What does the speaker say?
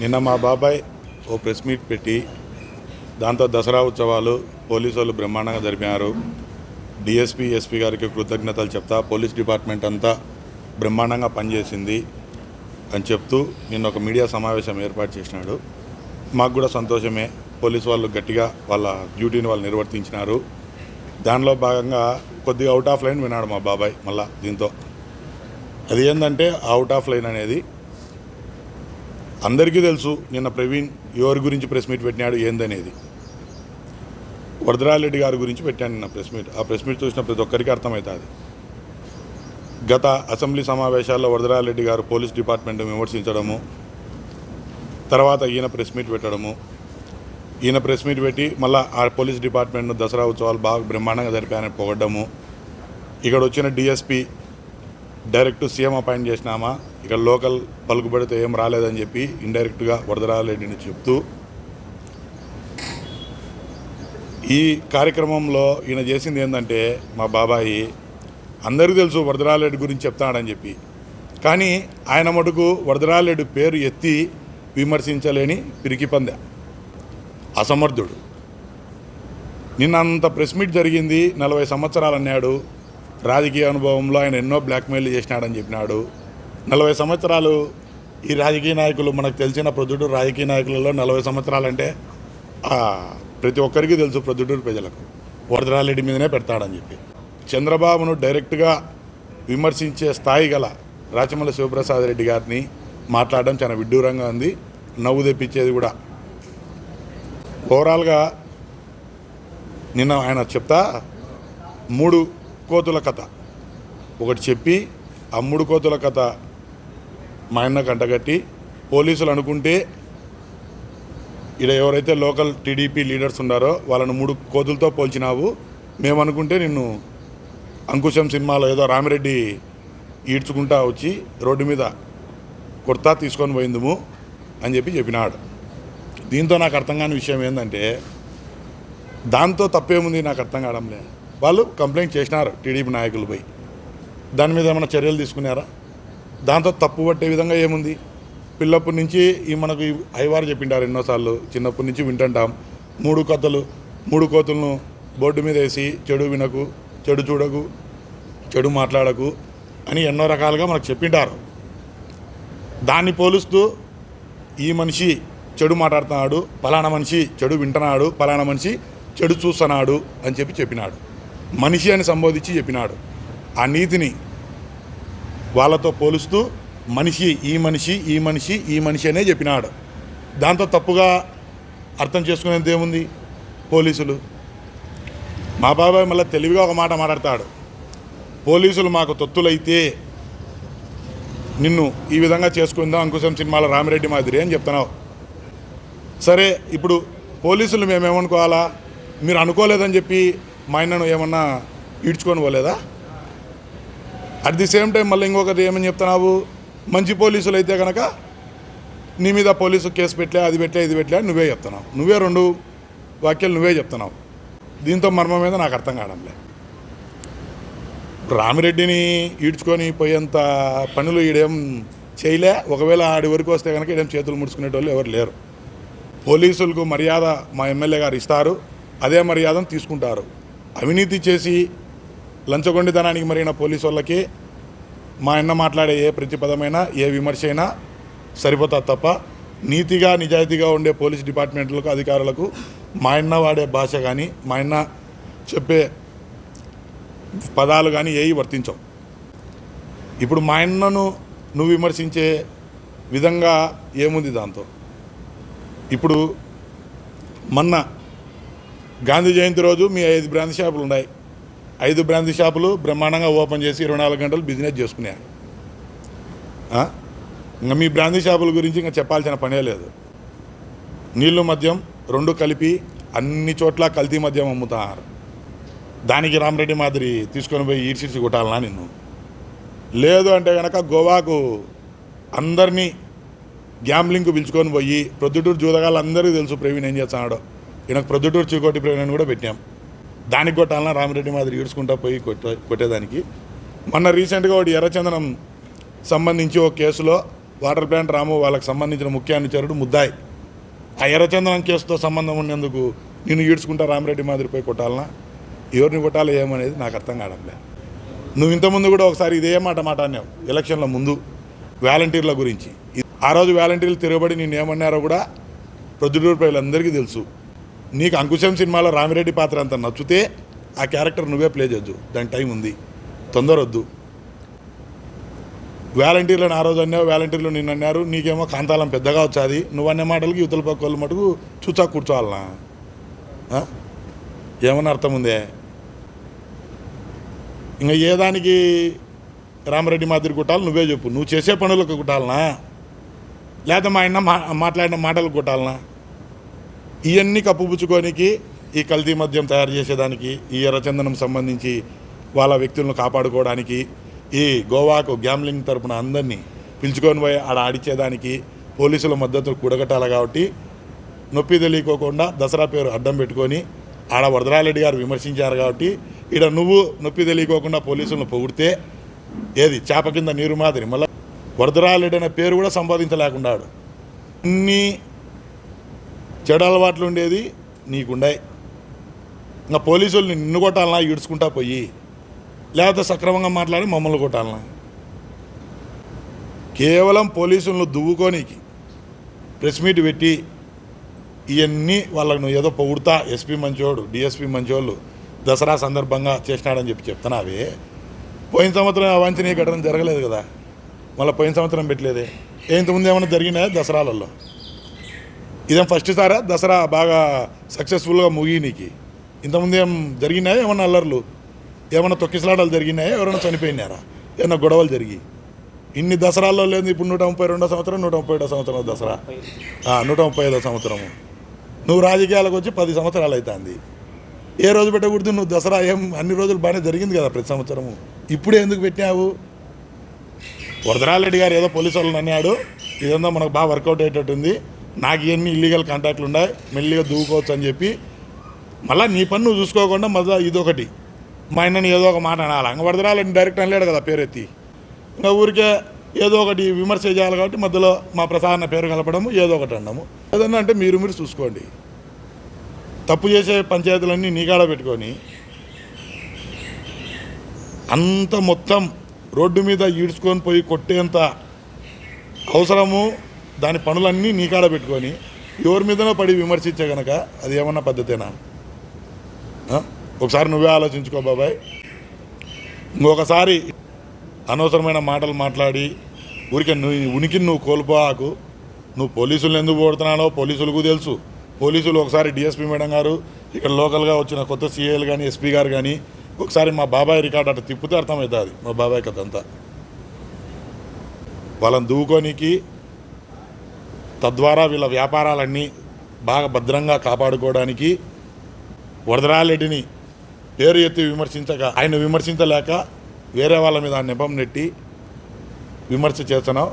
నిన్న మా బాబాయ్ ఓ ప్రెస్ మీట్ పెట్టి దాంతో దసరా ఉత్సవాలు పోలీసు వాళ్ళు బ్రహ్మాండంగా జరిపినారు డిఎస్పీ ఎస్పీ గారికి కృతజ్ఞతలు చెప్తా పోలీస్ డిపార్ట్మెంట్ అంతా బ్రహ్మాండంగా పనిచేసింది అని చెప్తూ నిన్న ఒక మీడియా సమావేశం ఏర్పాటు చేసినాడు. మాకు కూడా సంతోషమే. పోలీస్ వాళ్ళు గట్టిగా వాళ్ళ డ్యూటీని వాళ్ళు నిర్వర్తించినారు. దానిలో భాగంగా కొద్దిగా అవుట్ ఆఫ్ లైన్ విన్నాడు మా బాబాయ్ మళ్ళా దీంతో. అది ఏంటంటే అవుట్ ఆఫ్ లైన్ అనేది అందరికీ తెలుసు నిన్న ప్రవీణ్ ఎవరి గురించి ప్రెస్ మీట్ పెట్టినాడు ఏందనేది. వరదరాజరెడ్డి గారి గురించి పెట్టాను నిన్న ప్రెస్ మీట్. ఆ ప్రెస్ మీట్ చూసిన ప్రతి ఒక్కరికి అర్థమవుతుంది. గత అసెంబ్లీ సమావేశాల్లో వరదరాజరెడ్డి గారు పోలీస్ డిపార్ట్మెంట్ విమర్శించడము తర్వాత ఈయన ప్రెస్ మీట్ పెట్టడము. ఈయన ప్రెస్ మీట్ పెట్టి మళ్ళీ ఆ పోలీస్ డిపార్ట్మెంట్ను దసరా ఉత్సవాలు బాగా బ్రహ్మాండంగా జరిపాయని పొగడ్డము. ఇక్కడ వచ్చిన డిఎస్పీ డైరెక్ట్ సీఎం అపాయింట్ చేసినామా? ఇక లోకల్ పలుకుబడితే ఏం రాలేదని చెప్పి ఇండైరెక్ట్గా వరదరారెడ్డిని చెప్తూ ఈ కార్యక్రమంలో ఈయన చేసింది ఏంటంటే మా బాబాయి అందరికీ తెలుసు వరదరారెడ్డి గురించి చెప్తాడని చెప్పి. కానీ ఆయన మటుకు వరదరారెడ్డి పేరు ఎత్తి విమర్శించలేని పిరికి పంద. అసమర్థుడు. నిన్న అంత ప్రెస్ మీట్ జరిగింది నలభై సంవత్సరాలు అన్నాడు రాజకీయ అనుభవంలో ఆయన ఎన్నో బ్లాక్మెయిల్ చేసినాడని చెప్పినాడు. నలభై సంవత్సరాలు ఈ రాజకీయ నాయకులు మనకు తెలిసిన ప్రొద్దుటూరు రాజకీయ నాయకులలో నలభై సంవత్సరాలంటే ప్రతి ఒక్కరికి తెలుసు ప్రొద్దుటూరు ప్రజలకు. వరదరారెడ్డి మీదనే పెడతాడని చెప్పి. చంద్రబాబును డైరెక్ట్గా విమర్శించే స్థాయి గల రాచమల్లి శివప్రసాద్ రెడ్డి గారిని మాట్లాడడం చాలా విడ్డూరంగా ఉంది. నవ్వు తెప్పించేది కూడా. ఓవరాల్గా నిన్న ఆయన చెప్తా మూడు కోతుల కథ. ఒకటి చెప్పి ఆ మూడు కోతుల కథ మా అన్న కంటగట్టి పోలీసులు అనుకుంటే ఇక్కడ ఎవరైతే లోకల్ టీడీపీ లీడర్స్ ఉన్నారో వాళ్ళను మూడు కోతులతో పోల్చినావు. మేము అనుకుంటే నిన్ను అంకుశం సినిమాలో ఏదో రామిరెడ్డి ఈడ్చుకుంటా వచ్చి రోడ్డు మీద కుర్తా తీసుకొని పోయిందుము అని చెప్పి చెప్పినాడు. దీంతో నాకు అర్థం కాని విషయం ఏంటంటే దాంతో తప్పేముంది నాకు అర్థం కావడంలే. వాళ్ళు కంప్లైంట్ చేసినారు టీడీపీ నాయకులు దాని మీద ఏమైనా చర్యలు తీసుకున్నారా? దాంతో తప్పు పట్టే విధంగా ఏముంది? పిల్లప్పటి నుంచి ఈ మనకు ఈ అయ్యవారు చెప్పింటారు ఎన్నోసార్లు. చిన్నప్పటి నుంచి వింటుంటాం. మూడు కథలు మూడు కోతులను బోర్డు మీద వేసి చెడు వినకు చెడు చూడకు చెడు మాట్లాడకు అని ఎన్నో రకాలుగా మనకు చెప్పింటారు దాన్ని పోలుస్తూ ఈ మనిషి చెడు మాట్లాడుతున్నాడు పలానా మనిషి చెడు వింటున్నాడు పలానా మనిషి చెడు చూస్తున్నాడు అని చెప్పి చెప్పినాడు. మనిషి అని సంబోధించి చెప్పినాడు. ఆ నీతిని వాళ్ళతో పోలుస్తూ మనిషి ఈ మనిషి ఈ మనిషి ఈ మనిషి అనే చెప్పినాడు. దాంతో తప్పుగా అర్థం చేసుకునేది ఏముంది? పోలీసులు. మా బాబాయ్ మళ్ళీ తెలివిగా ఒక మాట మాట్లాడతాడు. పోలీసులు మాకు తొత్తులైతే నిన్ను ఈ విధంగా చేసుకుందాం అంకుశం సినిమాలో రామిరెడ్డి మాదిరి అని చెప్తున్నావు. సరే ఇప్పుడు పోలీసులు మేమేమనుకోవాలా? మీరు అనుకోలేదని చెప్పి మా ఆయనను ఏమన్నా ఈడ్చుకొని పోలేదా? అట్ ది సేమ్ టైం మళ్ళీ ఇంకొకటి ఏమని చెప్తున్నావు? మంచి పోలీసులు అయితే కనుక నీ మీద పోలీసు కేసు పెట్టలే అది పెట్టలే ఇది పెట్టలే నువ్వే చెప్తున్నావు. నువ్వే రెండు వాక్యాలు నువ్వే చెప్తున్నావు. దీంతో మర్మం మీద నాకు అర్థం కావడంలే. రామిరెడ్డిని ఈడ్చుకొని పోయేంత పనులు ఈడేం చేయలే. ఒకవేళ ఆడి వరకు వస్తే కనుక ఈడేం చేతులు ముడుచుకునేటోళ్ళు ఎవరు లేరు. పోలీసులకు మర్యాద మా ఎమ్మెల్యే గారు ఇస్తారు. అదే మర్యాదను తీసుకుంటారు. అవినీతి చేసి లంచగొండితనానికి మరిగిన పోలీసు వాళ్ళకి మా అన్న మాట్లాడే ఏ ప్రతిపదమైనా ఏ విమర్శ అయినా సరిపోతా తప్ప నీతిగా నిజాయితీగా ఉండే పోలీస్ డిపార్ట్మెంట్లకు అధికారులకు మా అన్న వాడే భాష కానీ మా అన్న చెప్పే పదాలు కానీ ఏవి వర్తించవు. ఇప్పుడు మా అన్నను నువ్వు విమర్శించే విధంగా ఏముంది దాంతో? ఇప్పుడు మొన్న గాంధీ జయంతి రోజు మీ ఐదు బ్రాంచ్ షాపులు ఉన్నాయి. ఐదు బ్రాంచ్ షాపులు బ్రహ్మాండంగా ఓపెన్ చేసి ఇరవై నాలుగు గంటలు బిజినెస్ చేసుకున్నారు ఇంకా మీ బ్రాంచ్ షాపుల గురించి ఇంకా చెప్పాల్సిన పనే లేదు. నీళ్ళు మద్యం రెండు కలిపి అన్ని చోట్ల కల్తీ మద్యం అమ్ముతారు. దానికి రామరెడ్డి మాదిరి తీసుకొని పోయి ఈడ్చిడ్చి కొట్టాలనా నిన్ను? లేదు అంటే కనుక గోవాకు అందరినీ గ్యాంబ్లింగ్కు పిలుచుకొని పోయి ప్రొద్దుటూరు జూదగాళ్ళు అందరికీ తెలుసు ప్రవీణ్ ఏం చేస్తున్నాడో. ఈయనకు ప్రొద్దుటూరు చీకోటి ప్రేమను కూడా పెట్టాం దానికి కొట్టాలన్నా రామిరెడ్డి మాదిరి ఈడ్చుకుంటా పోయి కొట్టే కొట్టేదానికి. మొన్న రీసెంట్గా ఒకటి ఎర్రచందనం సంబంధించి ఒక కేసులో వాటర్ ప్లాంట్ రాము వాళ్ళకి సంబంధించిన ముఖ్య అనుచరుడు ముద్దాయి. ఆ ఎర్రచందనం కేసుతో సంబంధం ఉన్నందుకు నిన్ను ఈడ్చుకుంటా రామిరెడ్డి మాదిరిపోయి కొట్టాలనా? ఎవరిని కొట్టాలి ఏమనేది నాకు అర్థం కావడంలే నువ్వు ఇంతకుముందు కూడా ఒకసారి ఇదే మాట మాట అన్నావు ఎలక్షన్ల ముందు వాలంటీర్ల గురించి. ఆ రోజు వాలంటీర్లు తిరగబడి నేను ఏమన్నారో కూడా ప్రొద్దుటూరు ప్రజలందరికీ తెలుసు. నీకు అంకుశం సినిమాలో రామిరెడ్డి పాత్ర అంత నచ్చితే ఆ క్యారెక్టర్ నువ్వే ప్లే చేయొచ్చు దాని టైం ఉంది. తొందర వద్దు వాలంటీర్లను ఆ రోజు అన్నావు వాలంటీర్లు నిన్ను అన్నారు నీకేమో కాంతాలం పెద్దగా వచ్చాది. నువ్వు అనే మాటలకి యువతల పక్క వాళ్ళు మటుకు చూచా కూర్చోవాలనా? ఏమన్నా అర్థం ఉందే? ఇంకా ఏ దానికి రామరెడ్డి మాదిరి కుట్టాలి నువ్వే చెప్పు. నువ్వు చేసే పనులకు కుట్టాలనా? లేదా మా ఆయన మా మాట్లాడిన మాటలు కుట్టాలనా? ఇవన్నీ కప్పుపుచ్చుకోనికి ఈ కల్తీ మద్యం తయారు చేసేదానికి ఈ ఎర్రచందనం సంబంధించి వాళ్ళ వ్యక్తులను కాపాడుకోవడానికి ఈ గోవాకు గ్యామ్లింగ్ తరపున అందరినీ పిలుచుకొని పోయి ఆడ ఆడిచ్చేదానికి పోలీసుల మద్దతు కూడగట్టాలి కాబట్టి నొప్పి తెలియకోకుండా దసరా పేరు అడ్డం పెట్టుకొని ఆడ వరదరారెడ్డి గారు విమర్శించారు కాబట్టి ఈడ నువ్వు నొప్పి తెలియకోకుండా పోలీసులను పొగిడితే ఏది? చేప కింద నీరు మాదిరి. మళ్ళీ వరదరారెడ్డి అనే పేరు కూడా సంపాదించలేకుండా అన్ని చెడు అలవాట్లు ఉండేది నీకుండాయి. ఇంకా పోలీసుల్ని నిన్ను కొట్టాలన్నా ఈడ్చుకుంటా పోయి. లేకపోతే సక్రమంగా మాట్లాడి మమ్మల్ని కొట్టాలన్నా కేవలం పోలీసులను దువ్వుకోనికి ప్రెస్ మీట్ పెట్టి ఇవన్నీ వాళ్ళకు నువ్వు ఏదో పొగుడుతా ఎస్పీ మంచోడు డిఎస్పీ మంచోళ్ళు దసరా సందర్భంగా చేసినాడని చెప్పి చెప్తున్నావే. పోయిన సంవత్సరం అవాంఛనీయ ఘటన జరగలేదు కదా. మళ్ళీ పోయిన సంవత్సరం పెట్టలేదే. ఇంతకుముందు ఏమైనా జరిగినాయా దసరాలలో? ఇదేం ఫస్ట్ సారా? దసరా బాగా సక్సెస్ఫుల్గా ముగినీకి ఇంతకుముందు ఏం జరిగినాయా? ఏమన్నా అల్లర్లు? ఏమన్నా తొక్కిసలాటలు జరిగినాయా? ఎవరైనా చనిపోయినారా? ఏమన్నా గొడవలు జరిగి? ఇన్ని దసరాల్లో లేదు ఇప్పుడు నూట ముప్పై రెండో సంవత్సరం నూట ముప్పై ఏడో సంవత్సరం దసరా. నూట ముప్పై ఐదో సంవత్సరము. నువ్వు రాజకీయాలకు వచ్చి పది సంవత్సరాలు అవుతుంది ఏ రోజు పెట్టకూడదు? నువ్వు దసరా ఏం అన్ని రోజులు బాగానే జరిగింది కదా ప్రతి సంవత్సరము. ఇప్పుడే ఎందుకు పెట్టినావు? వరదరాలరెడ్డి గారు ఏదో పోలీసు వాళ్ళని అన్నాడు. ఇదంతా మనకు బాగా వర్కౌట్ అయ్యేటట్టుంది. నాకు ఇవన్నీ ఇల్లీగల్ కాంటాక్ట్లు ఉన్నాయి మెల్లిగా దూకోవచ్చు అని చెప్పి మళ్ళీ నీ పని నువ్వు చూసుకోకుండా మళ్ళీ ఇదొకటి. మా ఆయనని ఏదో ఒక మాట అనాలి. అంగపడదరాలని డైరెక్ట్ అనలేడు కదా పేరెత్తి. ఇంకా ఊరికే ఏదో ఒకటి విమర్శ చేయాలి కాబట్టి మధ్యలో మా ప్రసాదన పేరు కలపడము ఏదో ఒకటి అన్నాము. ఏదన్నా అంటే మీరు మీరు చూసుకోండి. తప్పు చేసే పంచాయతీలన్నీ నీకాడ పెట్టుకొని అంత మొత్తం రోడ్డు మీద ఈడ్చుకొని పోయి కొట్టేంత అవసరము దాని పనులన్నీ నీకాడ పెట్టుకొని ఎవరి మీదనో పడి విమర్శించే గనక అది ఏమన్నా పద్ధతేనా? ఒకసారి నువ్వే ఆలోచించుకో బాబాయ్. ఇంకొకసారి అనవసరమైన మాటలు మాట్లాడి ఊరికే నువ్వు ఉనికిని నువ్వు కోల్పోకు. నువ్వు పోలీసులు ఎందుకు పోడుతున్నానో పోలీసులకు తెలుసు. పోలీసులు ఒకసారి డిఎస్పీ మేడం గారు ఇక్కడ లోకల్గా వచ్చిన కొత్త సీఏలు కానీ ఎస్పీ గారు కానీ ఒకసారి మా బాబాయ్ రికార్డ్ అట్లా తిప్పితే అర్థమవుతుంది మా బాబాయ్ కథ అంతా. వాళ్ళని దూకోనికి తద్వారా వీళ్ళ వ్యాపారాలన్నీ బాగా భద్రంగా కాపాడుకోవడానికి వరదరాలరెడ్డిని పేరు ఎత్తి విమర్శించక ఆయన విమర్శించలేక వేరే వాళ్ళ మీద ఆ నెపం నెట్టి విమర్శ చేస్తున్నావు